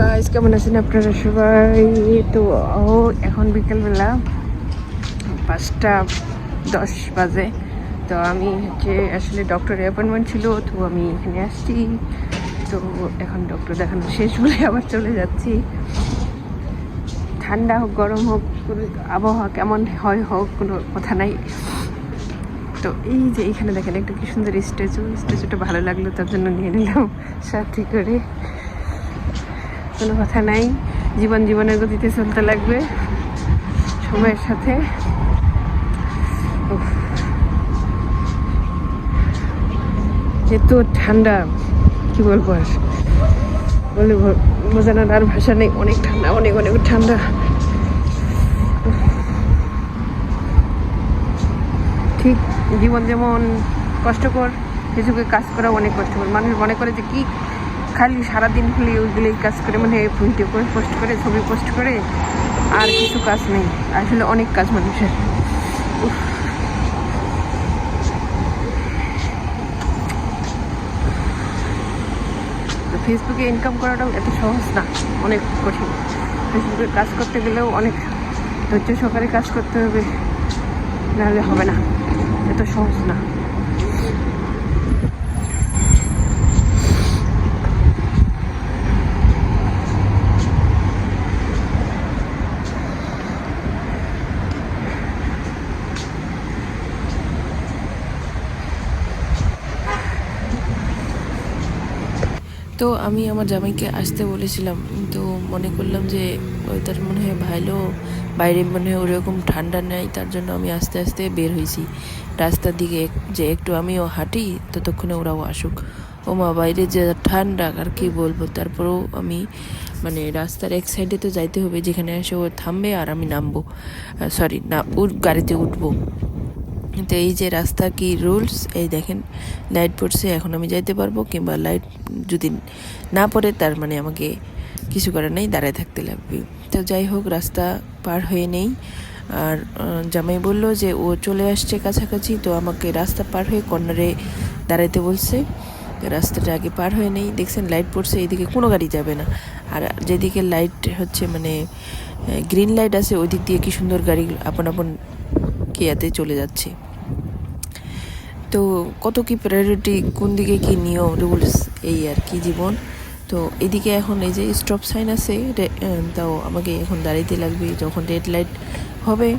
Guys কেমন আছেন আপনারা সবাই? তো, ও, এখন বিকেলবেলা পাঁচটা দশ বাজে। তো আমি হচ্ছে আসলে ডক্টরের অ্যাপয়েন্টমেন্ট ছিল, তো আমি এখানে আসছি। তো এখন ডক্টর দেখানো শেষ বলে আবার চলে যাচ্ছি। ঠান্ডা হোক, গরম হোক আবহাওয়া কেমন হয় হোক, কোনো কথা নাই। তো এই যে এইখানে দেখেন, একটা কি সুন্দর স্ট্যাচু স্ট্যাচুটা ভালো লাগল, তার জন্য নিয়ে নিলাম সাথে করে। কোনো কথা নাই। জীবন জীবনের গতিতে চলতে লাগবে। সময়ের সাথে। এত ঠান্ডা, কি বলব আর? বলে বোঝানোর আর ভাষা নেই। অনেক ঠান্ডা, অনেক অনেক ঠান্ডা। ঠিক, জীবন যেমন কষ্টকর ফেসবুকে কাজ করা অনেক কষ্টকর। মানুষ মনে করে যে কি খালি সারাদিন খালি ওইগুলোই কাজ করে মানে ভিডিও করে পোস্ট করে, ছবি পোস্ট করে, আর কিছু কাজ নেই। আসলে অনেক কাজ মানুষের। ফেসবুকে ইনকাম করাটাও এত সহজ না, অনেক কঠিন। ফেসবুকে কাজ করতে গেলেও অনেক ধৈর্য সহকারে কাজ করতে হবে, নাহলে হবে না। এত সহজ না। তো আমি আমার জামাইকে আসতে বলেছিলাম তো মনে করলাম যে ওই তার মনে হয় ভালো, বাইরে মনে হয় ওরকম ঠান্ডা নেই, তার জন্য আমি আস্তে আস্তে বের হয়েছি। রাস্তার দিকে যে একটু আমিও হাঁটি, ততক্ষণে ওরাও আসুক। ও মা, বাইরে যে ঠান্ডা, আর কি বলব? তারপরেও আমি মানে রাস্তার এক সাইডে তো যাইতে হবে, যেখানে এসে ও থামবে আর আমি নামবো। সরি না গাড়িতে উঠবো। তো এই যে রাস্তা কি রুলস এই দেখেন লাইট পড়ছে, এখন আমি যাইতে পারব, কিংবা লাইট যদি না পড়ে, তার মানে আমাকে কিছু করার নেই, দাঁড়ায় থাকতে লাগবে। তো যাই হোক, রাস্তা পার হয়ে নেই। আর জামাই বলল যে ও চলে আসছে কাছাকাছি, তো আমাকে রাস্তা পার হয়ে কর্নারে দাঁড়াইতে বলছে। রাস্তাটা আগে পার হয়ে নেই। দেখছেন লাইট পড়ছে, এইদিকে কোনো গাড়ি যাবে না। আর যেদিকে লাইট হচ্ছে মানে গ্রিন লাইট আছে ওই দিক দিয়ে কি সুন্দর গাড়ি আপন আপন কিয়াতে চলে যাচ্ছে। তো কত কি প্রায়োরিটি কোন দিকে কি নিয়ম রুলস এই আর কি জীবন? তো এদিকে এখন এই যে স্টপ সাইন আছে তাও আমাকে এখন দাঁড়াইতে লাগবে, যখন রেড লাইট হবে,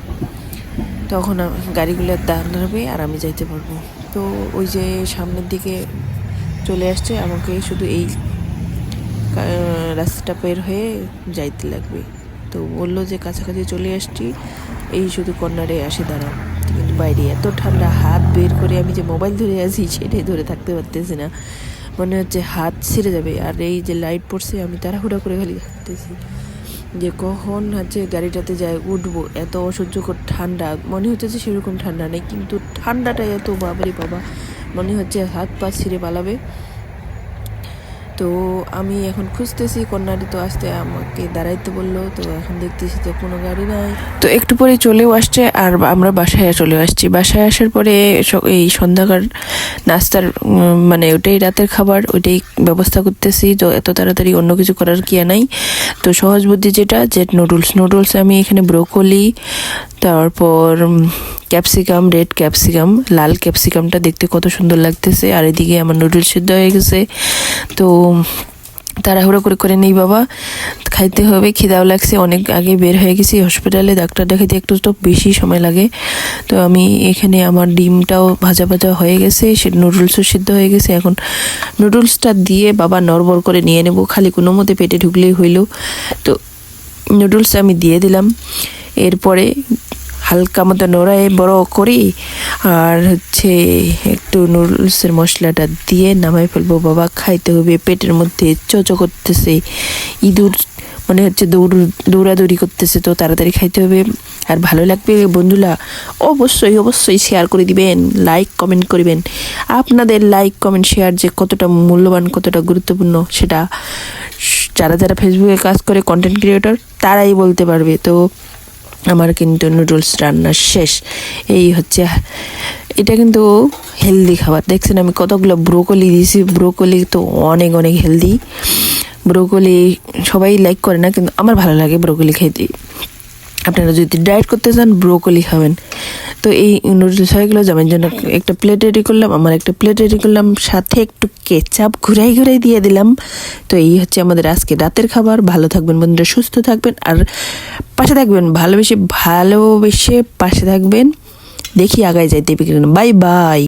তখন গাড়িগুলো দাঁড়াবে আর আমি যাইতে পারব। তো ওই যে সামনের দিকে চলে আসছে, আমাকে শুধু এই রাস্তাটা বের হয়ে যাইতে লাগবে। তো বলল যে কাছাকাছি চলে আসছি। এই শুধু কর্নারে আসে, দাঁড়াও। কিন্তু বাইরে এত ঠান্ডা, হাত বের করে আমি যে মোবাইল ধরে আছি, সেটাই ধরে থাকতে পারতেছি না। মনে হচ্ছে হাত ছিঁড়ে যাবে। আর এই যে লাইট পড়ছে, আমি তাড়াহুড়া করে খালি থাকতেছি যে কখন হচ্ছে গাড়িটাতে যায়, উঠবো, এত অসহ্যকর ঠান্ডা। মনে হচ্ছে যে সেরকম ঠান্ডা নেই, কিন্তু ঠান্ডাটা এত বাবারে বাবা। মনে হচ্ছে হাত পা ছিঁড়ে পালাবে। তো আমি এখন খুঁজতেছি, কন্যাটি তো আসতে আমাকে দাঁড়াইতে বলল, তো এখন দেখতেছি তো কোনো গাড়ি নাই। তো একটু পরে চলেও আসছে, আর আমরা বাসায় চলে আসছি। বাসায় আসার পরে এই সন্ধ্যাকার নাস্তার মানে ওটাই রাতের খাবার, ওইটাই ব্যবস্থা করতেছি। তো এত তাড়াতাড়ি অন্য কিছু করার কি নাই। তো সহজ বুদ্ধি যেটা, যে নুডলস নুডলস আমি এখানে ব্রোকলি তারপর ক্যাপসিকাম রেড ক্যাপসিকাম লাল ক্যাপসিকামটা দেখতে কত সুন্দর লাগতেছে। আর এদিকে আমার নুডলস সিদ্ধ হয়ে গেছে। তো তাড়াহুড়ো করে করে নেই বাবা। খাইতে হবে, খিদাও লাগছে, অনেক আগে বের হয়ে গেছি হসপিটালে ডাক্তার দেখাতে একটু তো বেশি সময় লাগে। তো আমি এখানে আমার ডিমটাও ভাজা ভাজা হয়ে গেছে, সে নুডলসও সিদ্ধ হয়ে গেছে। এখন নুডলসটা দিয়ে বাবা নড়বড় করে নিয়ে নেব, খালি কোনো মতে পেটে ঢুকলেই হইল। তো নুডলস আমি দিয়ে দিলাম। এরপরে হালকা মতো নড়াই বড় করি। আর হচ্ছে একটু নুডলসের মশলাটা দিয়ে নামাই ফেলব। বাবা খাইতে হবে, পেটের মধ্যে চচো করতেছে, ইঁদুর মনে হচ্ছে দৌড়, দৌড়াদৌড়ি করতেছে, তো তাড়াতাড়ি খাইতে হবে। আর ভালো লাগবে বন্ধুরা, অবশ্যই অবশ্যই শেয়ার করে দিবেন লাইক কমেন্ট করবেন। আপনাদের লাইক কমেন্ট শেয়ার যে কতটা মূল্যবান, কতটা গুরুত্বপূর্ণ, সেটা যারা যারা ফেসবুকে কাজ করে কন্টেন্ট ক্রিয়েটর তারাই বলতে পারবে। তো আমার কিন্তু নুডলস রান্না শেষ। এই হচ্ছে, এটা কিন্তু হেলদি খাবার। দেখছেন আমি কতগুলো ব্রোকলি দিয়েছি। ব্রোকলি তো অনেক অনেক হেলদি ব্রোকলি সবাই লাইক করে না, কিন্তু আমার ভালো লাগে ব্রোকলি খেতে। আপনারা যদি ডায়েট করতে চান ব্রোকলি খাবেন। তো এই নুডলস হয়ে গেলো জামাইয়ের জন্য একটা প্লেট রেডি করলাম আমার একটা প্লেট রেডি করলাম সাথে একটু কেচাপ ঘুরাই ঘুরাই দিয়ে দিলাম। তো এই হচ্ছে আমাদের আজকে রাতের খাবার। ভালো থাকবেন বন্ধুরা সুস্থ থাকবেন আর পাশে থাকবেন ভালোবেসে ভালোবেসে পাশে থাকবেন। দেখি আগায় যাইতে বাই বাই।